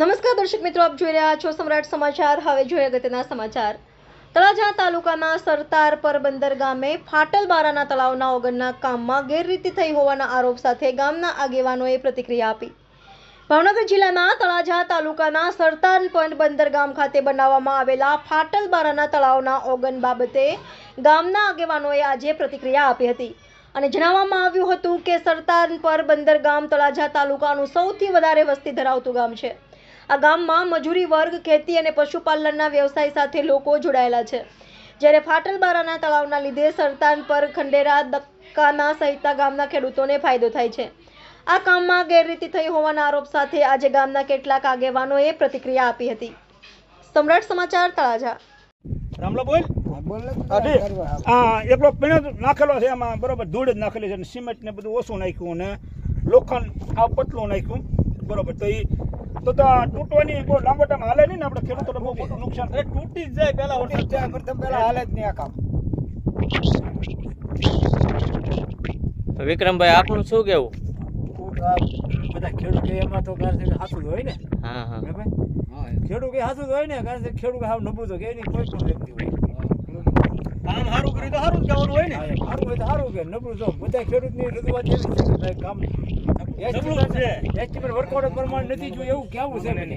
નમસ્કાર દર્શક મિત્રો, આપ જોઈ રહ્યા છો સમ્રાટ સમાચાર. હવે જોઈએ અગત્યના સમાચાર. તળાજા તાલુકાના સરતાર પર બંદર ગામે ફાટલબારાના તળાવના ઓગણના કામમાં ગેરરીતિ થઈ હોવાના આરોપ સાથે ગામના આગેવાનોએ પ્રતિક્રિયા આપી. ભાવનગર જિલ્લાના તળાજા તાલુકાના સરતાર પોઈન્ટ બંદર ગામ ખાતે બનાવવામાં આવેલા ફાટલબારાના તળાવના ઓગન બાબતે ગામના આગેવાનોએ આજે પ્રતિક્રિયા આપી હતી અને જણાવવામાં આવ્યું હતું કે સરતાર પર બંદર ગામ તળાજા તાલુકાનું સૌથી વધારે વસ્તી ધરાવતું ગામ છે. આ ગામમાં મજૂરી વર્ગ ખેતી અને પશુપાલનના વ્યવસાય સાથે લોકો જોડાયેલા છે. જ્યારે ફાટલબારાના તળાવના લીધે સરતાન પર ખંડેરા દક્કાના સહિતના ગામના ખેડૂતોને ફાયદો થાય છે. આ કામમાં ગેરરીતિ થઈ હોવાના આરોપ સાથે આજે ગામના કેટલાક આગેવાનોએ પ્રતિક્રિયા આપી હતી. સમ્રાટ સમાચાર તળાજા. રામલો બોલ. હા, એકલો પીણો નાખેલો છે એમાં બરોબર ધૂળ જ નાખેલી છે અને સિમેન્ટ ને બધું ઓછું નાખ્યું ને લોખંડ આ પતલું નાખ્યું બરોબર. તો એ તો તો તૂટવાની બહુ લાંબો ટાઈમ હાલે નહીં ને આપણે ખેડૂતોને બહુ મોટું નુકસાન. થાય તૂટી જ જાય પહેલા પ્રથમ પહેલા હાલે જ નહીં આ કામ. તો વિક્રમભાઈ આપનું શું કેવું? બધા ખેડૂત એમાં તો કારણ કે સાચું હોય ને. હા હા. ખેડૂત કે સાચું જ હોય ને કારણ કે ખેડૂત હાવ નબળું તો કે એની કોઈ પણ વ્યક્તિ હોય. કામ સારું કર્યું તો સારું જ કહેવાનું હોય ને. સારું હોય તો સારું કે નબળું જો બધા ખેડૂતની રજૂઆત એવી છે કામ નબળું છે. એસ્ટિમેટ વર્કઆઉટ પ્રમાણે નથી જોયું. એવું કેવું છે મને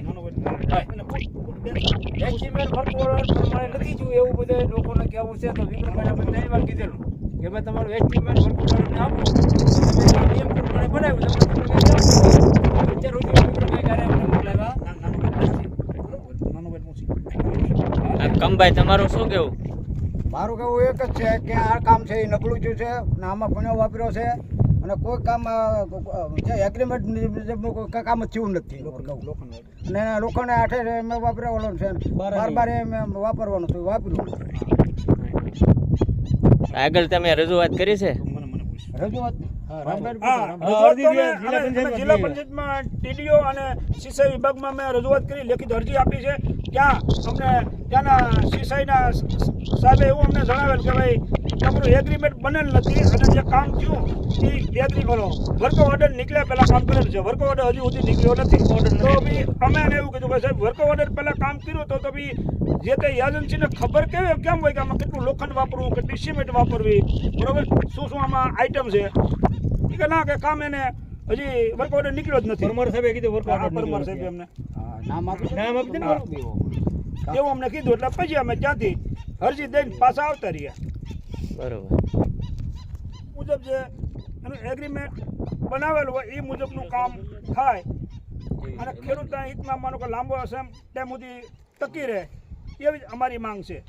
એસ્ટિમેટ વર્કઆઉટ પ્રમાણે નથી જોયું. એવું બધા લોકોને કેવું છે. તો વિક્રમભાઈ આપણે ત્રણ વાર કીધેલું. કે ભાઈ તમારું એસ્ટિમેટ વર્કઆઉટ આપો. તમે નિયમ પ્રમાણે બનાવ્યું. અત્યાર સુધી વિક્રમભાઈ ક્યારે અમને મોકલાવ્યા કમભાઈ તમારું શું કેવું? મારું કહેવું એક જ છે કે આ કામ છે એ નબળું છે ને આમાં પણ વાપર્યો છે. અને કોઈ કામ જે એગ્રીમેન્ટ કોઈ કામ જ થયું નથી. અને લોકોને આઠે મેં વાપરેલો છે બાર બાર મેં વાપરવાનું છે વાપર્યું. આગળ તમે રજૂઆત કરી છે? રજૂઆત? જિલ્લા પંચાયતમાં ટીડીઓ અને સિંચાઈ વિભાગમાં મેં રજૂઆત કરી લેખિત અરજી આપી છે. ત્યાં અમને ત્યાંના સિંચાઈના સાહેબે એવું અમને જણાવેલ કે ભાઈ તમારું એગ્રીમેન્ટ બનેલ નથી અને જે કામ થયું એ તેત્રી ભરો. વર્ક ઓર્ડર નીકળ્યા પહેલા કામ કરેલું છે. વર્ક ઓર્ડર હજી સુધી નીકળ્યો નથી. તો બી અમે એને એવું કીધું કે સાહેબ વર્ક ઓર્ડર પહેલા કામ કર્યું તો તો બી જે તે એજન્સીને ખબર કેવી કેમ હોય કે આમાં કેટલું લોખંડ વાપરવું કેટલી સિમેન્ટ વાપરવી બરોબર? શું શું આમાં આઈટમ છે? કે ના કે કામ એને હજી વર્ક ઓર્ડર નીકળ્યો જ નથી. પરમાર સાહેબે કીધું વર્ક ઓર્ડર પરમાર સાહેબે અમને નામ આપ્યું નામ આપ્યું ને. એવું અમને કીધું એટલે પછી અમે ત્યાંથી અરજી દઈને પાછા આવતા રહ્યા. બરોબર. મુજબ જે એનું એગ્રીમેન્ટ બનાવેલું હોય એ મુજબનું કામ થાય. અને ખેડૂતના હિતમાં માનો કે લાંબો હશે એમ ત્યાં સુધી ટકી રહે. એવી જ અમારી માંગ છે.